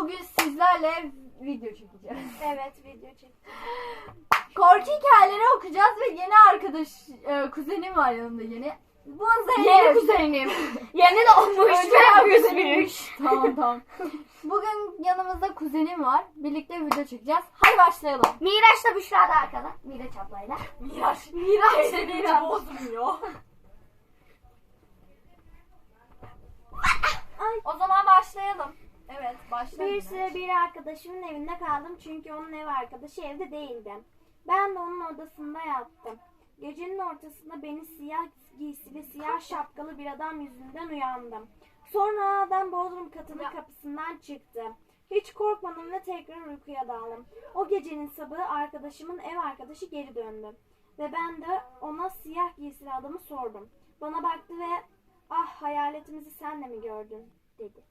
bugün sizlerle video çekeceğiz. Evet video çek. Korku hikayeleri okuyacağız ve yeni arkadaş, e, kuzenim var yanımda yeni. Bu Zeynep. Yeni kuzenim. Yeni de olmuş Önce kuzenim. büyük. Tamam tamam. Bugün yanımızda kuzenim var. Birlikte video çekeceğiz. Hadi başlayalım. Miraç'la Büşra da arkada. Miraç ablayla. Miraç. Miraç hiç Miraç. bozmuyor. O zaman başlayalım. Evet başlayalım. Bir süre bir arkadaşımın evinde kaldım çünkü onun ev arkadaşı evde değildi. Ben de onun odasında yattım. Gecenin ortasında beni siyah giysili siyah şapkalı bir adam yüzünden uyandım. Sonra adam bodrum katının Ya. kapısından çıktı. Hiç korkmadım ve tekrar uykuya daldım. O gecenin sabahı arkadaşımın ev arkadaşı geri döndü. Ve ben de ona siyah giysili adamı sordum. Bana baktı ve ah hayaletimizi sen de mi gördün dedi.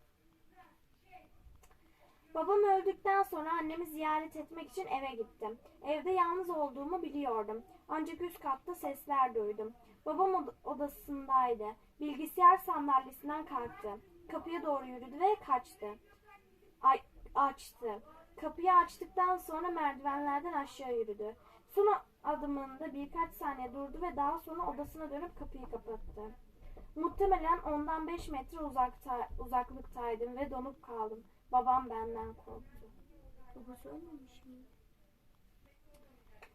Babam öldükten sonra annemi ziyaret etmek için eve gittim. Evde yalnız olduğumu biliyordum. Ancak üst katta sesler duydum. Babam od- odasındaydı. Bilgisayar sandalyesinden kalktı. Kapıya doğru yürüdü ve kaçtı. Ay, açtı. Kapıyı açtıktan sonra merdivenlerden aşağı yürüdü. Son adımında birkaç saniye durdu ve daha sonra odasına dönüp kapıyı kapattı. Muhtemelen ondan 5 metre uzakta, uzaklıktaydım ve donup kaldım. Babam benden korktu. Babası ölmemiş mi?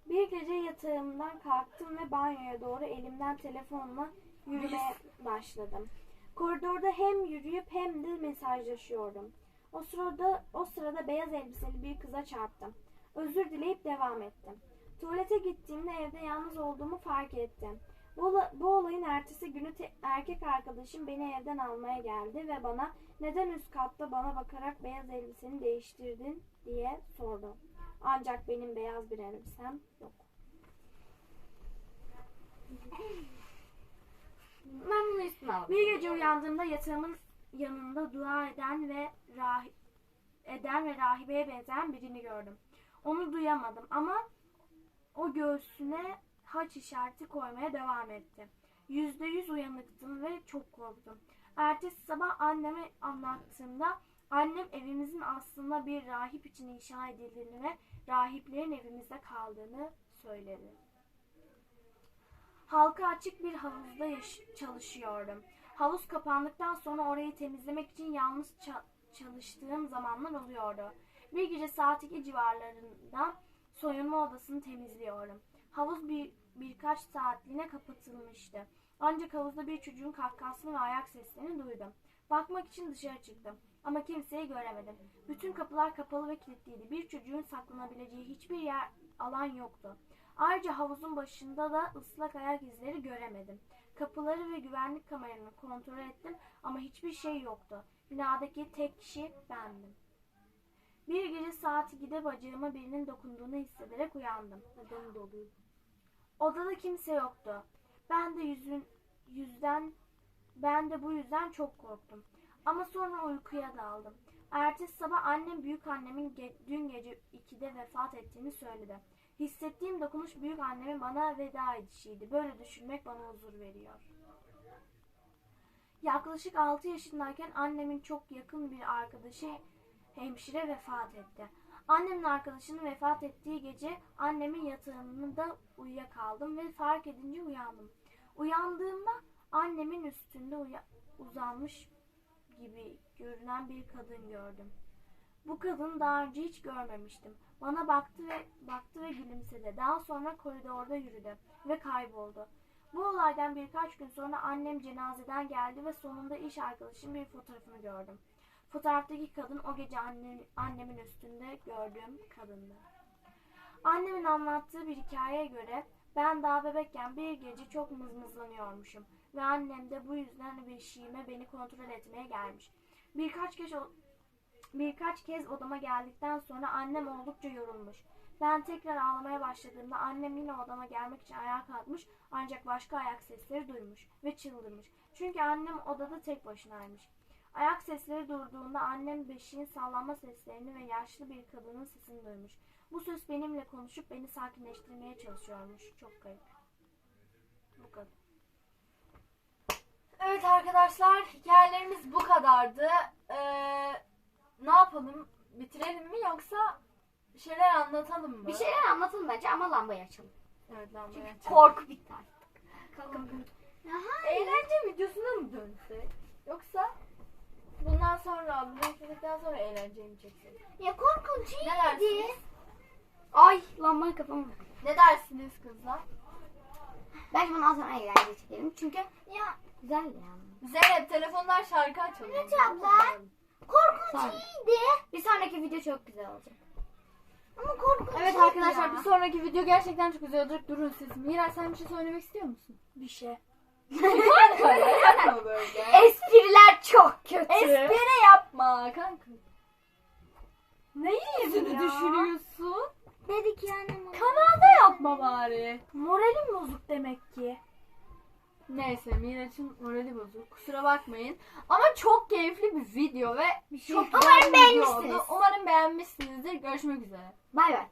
Bir gece yatağımdan kalktım ve banyoya doğru elimden telefonla yürümeye başladım. Koridorda hem yürüyüp hem de mesajlaşıyordum. O sırada o sırada beyaz elbiseli bir kıza çarptım. Özür dileyip devam ettim. Tuvalete gittiğimde evde yalnız olduğumu fark ettim. Bu, bu ertesi günü te- erkek arkadaşım beni evden almaya geldi ve bana neden üst katta bana bakarak beyaz elbiseni değiştirdin diye sordu. Ancak benim beyaz bir elbisem yok. Ben bunu üstüne aldım. Bir gece uyandığımda yatağımın yanında dua eden ve rahi- eden ve rahibeye benzeyen birini gördüm. Onu duyamadım ama o göğsüne haç işareti koymaya devam etti. Yüzde yüz uyanıktım ve çok korktum. Ertesi sabah anneme anlattığımda annem evimizin aslında bir rahip için inşa edildiğini ve rahiplerin evimizde kaldığını söyledi. Halka açık bir havuzda çalışıyordum. Havuz kapandıktan sonra orayı temizlemek için yalnız ça- çalıştığım zamanlar oluyordu. Bir gece saat 2 civarlarında soyunma odasını temizliyorum. Havuz bir birkaç saatliğine kapatılmıştı. Ancak havuzda bir çocuğun kahkahasını ve ayak seslerini duydum. Bakmak için dışarı çıktım ama kimseyi göremedim. Bütün kapılar kapalı ve kilitliydi. Bir çocuğun saklanabileceği hiçbir yer alan yoktu. Ayrıca havuzun başında da ıslak ayak izleri göremedim. Kapıları ve güvenlik kameralarını kontrol ettim ama hiçbir şey yoktu. Binadaki tek kişi bendim. Bir gece saat 2'de bacağıma birinin dokunduğunu hissederek uyandım. Neden doluyor? Odada kimse yoktu. Ben de yüzün yüzden ben de bu yüzden çok korktum. Ama sonra uykuya daldım. Ertesi sabah annem büyük annemin ge- dün gece 2'de vefat ettiğini söyledi. Hissettiğim dokunuş büyük annemin bana veda edişiydi. Böyle düşünmek bana huzur veriyor. Yaklaşık 6 yaşındayken annemin çok yakın bir arkadaşı hemşire vefat etti. Annemin arkadaşının vefat ettiği gece annemin yatağında uyuyakaldım ve fark edince uyandım. Uyandığımda annemin üstünde uya- uzanmış gibi görünen bir kadın gördüm. Bu kadını daha önce hiç görmemiştim. Bana baktı ve baktı ve gülümsedi. Daha sonra koridorda yürüdü ve kayboldu. Bu olaydan birkaç gün sonra annem cenazeden geldi ve sonunda iş arkadaşım bir fotoğrafını gördüm. Fotoğraftaki kadın o gece annem, annemin üstünde gördüğüm kadındı. Annemin anlattığı bir hikayeye göre ben daha bebekken bir gece çok mızmızlanıyormuşum ve annem de bu yüzden beşiğime beni kontrol etmeye gelmiş. Birkaç kez Birkaç kez odama geldikten sonra annem oldukça yorulmuş. Ben tekrar ağlamaya başladığımda annem yine odama gelmek için ayağa kalkmış ancak başka ayak sesleri duymuş ve çıldırmış. Çünkü annem odada tek başınaymış. Ayak sesleri durduğunda annem beşiğin sallanma seslerini ve yaşlı bir kadının sesini duymuş. Bu ses benimle konuşup beni sakinleştirmeye çalışıyormuş. Çok garip. Bu kadar. Evet arkadaşlar hikayelerimiz bu kadardı. Ee, ne yapalım? bitirelim mi yoksa bir şeyler anlatalım mı? Bir şeyler anlatalım bence ama lambayı açalım. Evet lan Çünkü Çünkü korku bitti sonra bunu izledikten sonra eğlenceyi mi çeksek? Ya korkunç Ne iyiydi. dersiniz? Ay lambayı kafama. Ne dersiniz kızlar? Bence bundan sonra eğlence çekelim. Çünkü ya güzel ya. Zeynep telefondan şarkı açalım. Evet abla. Korkunç iyiydi. Bir sonraki video çok güzel olacak. Ama korkunç Evet arkadaşlar ya. bir sonraki video gerçekten çok güzel olacak. Durun siz. Mira sen bir şey söylemek istiyor musun? Bir şey. Espriler çok kötü. Espri yapma kanka. Neyi yüzünü ya? düşürüyorsun? Dedik yani. Kanalda yapma bari. Moralim bozuk demek ki. Neyse Miraç'ın morali bozuk. Kusura bakmayın. Ama çok keyifli bir video ve çok güzel Umarım bir video beğenmişsiniz. oldu. Umarım beğenmişsinizdir. Görüşmek üzere. Bay bay.